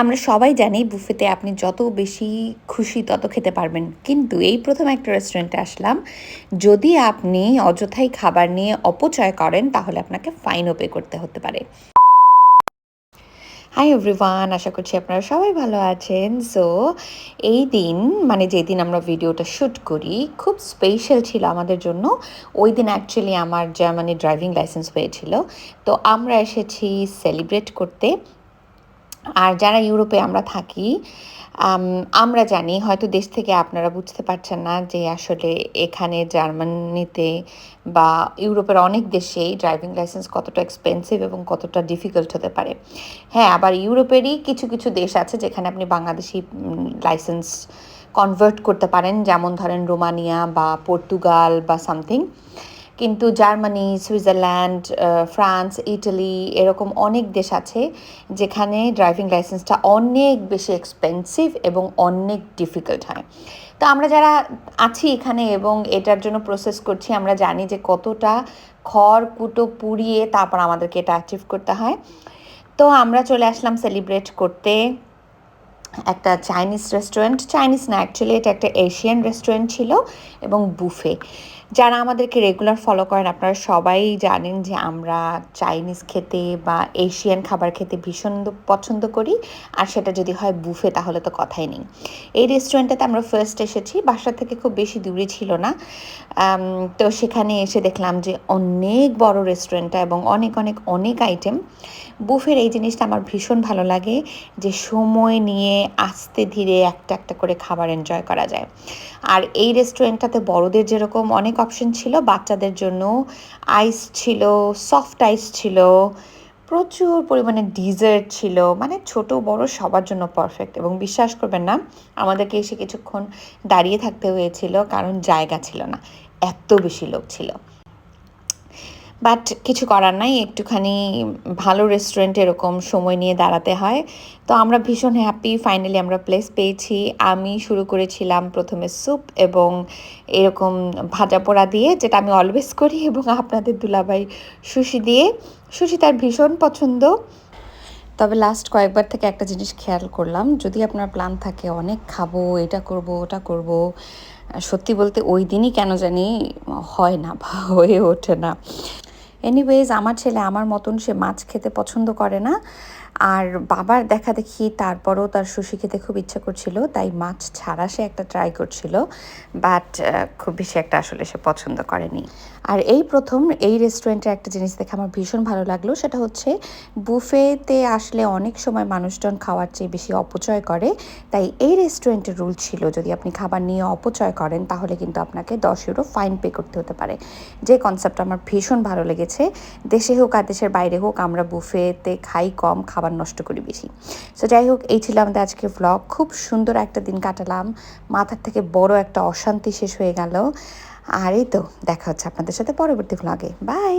আমরা সবাই জানি বুফেতে আপনি যত বেশি খুশি তত খেতে পারবেন। কিন্তু এই প্রথম একটা রেস্টুরেন্টে আসলাম। যদি আপনি অযথাই খাবার নিয়ে অপচয় করেন, তাহলে আপনাকে ফাইনও পে করতে হতে পারে। হাই এভরিওয়ান আশা করছি আপনারা সবাই ভালো আছেন। সো এই দিন মানে যেদিন আমরা ভিডিওটা শ্যুট করি, খুব স্পেশাল ছিল আমাদের জন্য। ওই দিন অ্যাকচুয়ালি আমার জার্মানি ড্রাইভিং লাইসেন্স হয়েছিল। তো আমরা এসেছি সেলিব্রেট করতে। আর যারা ইউরোপে আমরা থাকি আমরা জানি, হয়তো দেশ থেকে আপনারা বুঝতে পারছেন না যে আসলে এখানে জার্মানিতে বা ইউরোপের অনেক দেশেই ড্রাইভিং লাইসেন্স কতটা এক্সপেন্সিভ এবং কতটা ডিফিকাল্ট হতে পারে। হ্যাঁ আবার ইউরোপেরই কিছু কিছু দেশ আছে যেখানে আপনি বাংলাদেশি লাইসেন্স কনভার্ট করতে পারেন। যেমন ধরেন রোমানিয়া বা পর্তুগাল বা সামথিং কিন্তু জার্মানি, সুইজারল্যান্ড ফ্রান্স, ইটালি এরকম অনেক দেশ আছে যেখানে ড্রাইভিং লাইসেন্সটা অনেক বেশি এক্সপেন্সিভ এবং অনেক ডিফিকাল্ট হয়। তো আমরা যারা আছি এখানে এবং এটার জন্য প্রসেস করছি, আমরা জানি যে কতটা খড় কুটো পুড়িয়ে তারপর আমাদেরকে এটা অ্যাচিভ করতে হয়। তো আমরা চলে আসলাম সেলিব্রেট করতে। একটা চাইনিজ রেস্টুরেন্ট চাইনিজ না অ্যাকচুয়ালি এটা একটা এশিয়ান রেস্টুরেন্ট ছিল এবং বুফে যারা আমাদেরকে রেগুলার ফলো করেন, আপনারা সবাই জানেন যে আমরা চাইনিজ খেতে বা এশিয়ান খাবার খেতে ভীষণ পছন্দ করি। আর সেটা যদি হয় বুফে তাহলে তো কথাই নেই। এই রেস্টুরেন্টটাতে আমরা ফার্স্ট এসেছি, বাসা থেকে খুব বেশি দূরে ছিল না। তো সেখানে এসে দেখলাম যে অনেক বড় রেস্টুরেন্টটা এবং অনেক অনেক অনেক আইটেম বুফের এই জিনিসটা আমার ভীষণ ভালো লাগে যে সময় নিয়ে আস্তে ধীরে একটা একটা করে খাবার এনজয় করা যায়। আর এই রেস্টুরেন্টটাতে বড়দের যেরকম অনেক অপশন ছিল, বাচ্চাদের জন্য আইস ছিল সফট আইস ছিল, প্রচুর পরিমাণে ডিজার্ট ছিল মানে ছোট বড় সবার জন্য পারফেক্ট এবং বিশ্বাস করবেন না, আমাদেরকে এসে কিছুক্ষণ দাঁড়িয়ে থাকতে হয়েছিল, কারণ জায়গা ছিল না, এত বেশি লোক ছিল। বাট কিছু করার নাই, একটুখানি ভালো রেস্টুরেন্ট এরকম সময় নিয়ে দাঁড়াতে হয়। তো আমরা ভীষণ হ্যাপি ফাইনালি আমরা প্লেস পেয়েছি। আমি শুরু করেছিলাম প্রথমে স্যুপ এবং এরকম ভাজা পোড়া দিয়ে, যেটা আমি অলওয়েজ করি এবং আপনাদের দুলাভাই সুশি দিয়ে। সুশি তার ভীষণ পছন্দ। তবে লাস্ট কয়েকবার থেকে একটা জিনিস খেয়াল করলাম, যদি আপনার প্ল্যান থাকে, অনেক খাব, এটা করব, ওটা করব, সত্যি বলতে ওই দিনই কেন জানি হয় না বা হয়ে ওঠে না। এনিওয়েজ আমার ছেলে আমার মতন সে মাছ খেতে পছন্দ করে না। আর বাবার দেখা দেখি তারপরও তার সুশি খেতে খুব ইচ্ছা করছিল, তাই মাছ ছাড়া সে একটা ট্রাই করছিল বাট খুব বেশি একটা আসলে সে পছন্দ করেনি। আর এই প্রথম এই রেস্টুরেন্টের একটা জিনিস দেখে আমার ভীষণ ভালো লাগল, সেটা হচ্ছে বুফেতে আসলে অনেক সময় মানুষজন খাওয়ার চেয়ে বেশি অপচয় করে, তাই এই রেস্টুরেন্টের রুল ছিল যদি আপনি খাবার নিয়ে অপচয় করেন, তাহলে কিন্তু আপনাকে দশ ইউরো ফাইন পে করতে হতে পারে। যে কনসেপ্ট আমার ভীষণ ভালো লেগেছে, দেশে হোক আর দেশের বাইরে হোক, আমরা বুফেতে খাই কম, খাবার নষ্ট করি বেশি। সো যাই হোক এই ছিল আমাদের আজকের ব্লগ খুব সুন্দর একটা দিন কাটালাম। মাথার থেকে বড় একটা অশান্তি শেষ হয়ে গেল। আর এই তো, দেখা হচ্ছে আপনাদের সাথে পরবর্তী ব্লগে বাই